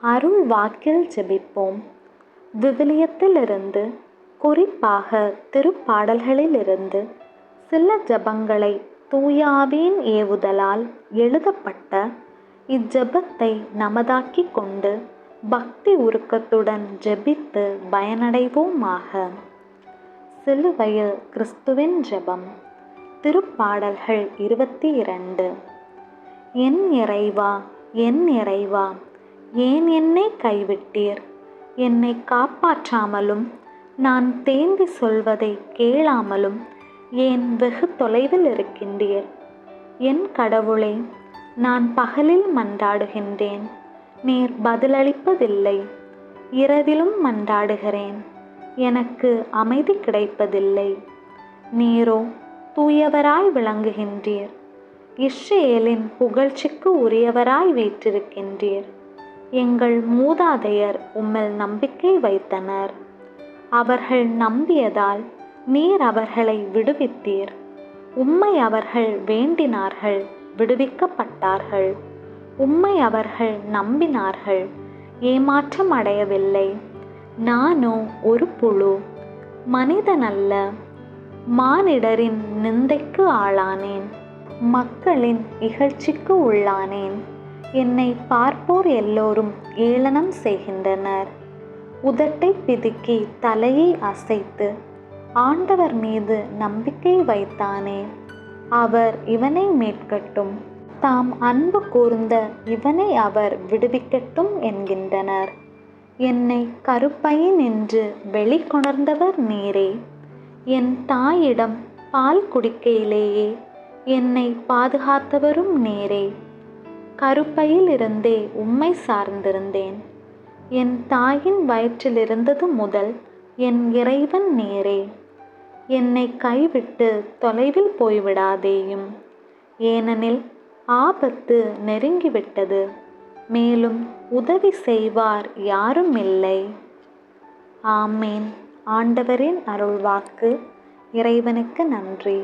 அருள் வாக்கில் ஜெபிப்போம். விவிலியத்திலிருந்து குறிப்பாக திருப்பாடல்களிலிருந்து சில ஜெபங்களை தூயாவின் ஏவுதலால் எழுதப்பட்ட இஜபத்தை நமதாக்கிக் கொண்டு பக்தி உருக்கத்துடன் ஜெபித்து பயனடைவோமாக. சிலுவையில் கிறிஸ்துவின் ஜெபம். திருப்பாடல்கள் இருபத்தி இரண்டு. என் இறைவா என் இறைவா ஏன் என்னை கைவிட்டீர்? என்னை காப்பாற்றாமலும் நான் தேம்பி சொல்வதை கேளாமலும் ஏன் வெகு தொலைவில் இருக்கின்றீர்? என் கடவுளே நான் பகலில் மன்றாடுகின்றேன் நீர் பதிலளிப்பதில்லை. இரவிலும் மன்றாடுகிறேன் எனக்கு அமைதி கிடைப்பதில்லை. நீரோ தூயவராய் விளங்குகின்றீர். இஸ்ரேலின் புகழ்ச்சிக்கு உரியவராய் வீற்றிருக்கின்றீர். எங்கள் மூதாதையர் உம்மில் நம்பிக்கை வைத்தனர். அவர்கள் நம்பியதால் நீர் அவர்களை விடுவித்தீர். உம்மை அவர்கள் வேண்டினார்கள் விடுவிக்கப்பட்டார்கள். உம்மை அவர்கள் நம்பினார்கள் ஏமாற்றம் அடையவில்லை. நானோ ஒரு புழு மனிதனல்ல மானிடரின் நிந்தைக்கு ஆளானேன். மக்களின் இகழ்ச்சிக்கு உள்ளானேன். என்னை பார்ப்போர் எல்லோரும் ஏளனம் செய்கின்றனர். உதட்டை பிதுக்கி தலையை அசைத்து ஆண்டவர் மீது நம்பிக்கை வைத்தானே. அவர் இவனை மீட்கட்டும். தாம் அன்பு கூர்ந்த இவனை அவர் விடுவிக்கட்டும் என்கின்றனர். என்னை கருப்பையின் நின்று வெளிக்கொணர்ந்தவர் நீரே. என் தாயிடம் பால் குடிக்கையிலேயே என்னை பாதுகாத்தவரும் நேரே. கருப்பையில் இருந்தே உம்மை சார்ந்திருந்தேன். என் தாயின் வயிற்றிலிருந்தது முதல் என் இறைவன் நேரே. என்னை கைவிட்டு தொலைவில் போய்விடாதேயும். ஏனெனில் ஆபத்து நெருங்கிவிட்டது. மேலும் உதவி செய்வார் யாரும் இல்லை. ஆமேன். ஆண்டவரின் அருள்வாக்கு இறைவனுக்கு நன்றி.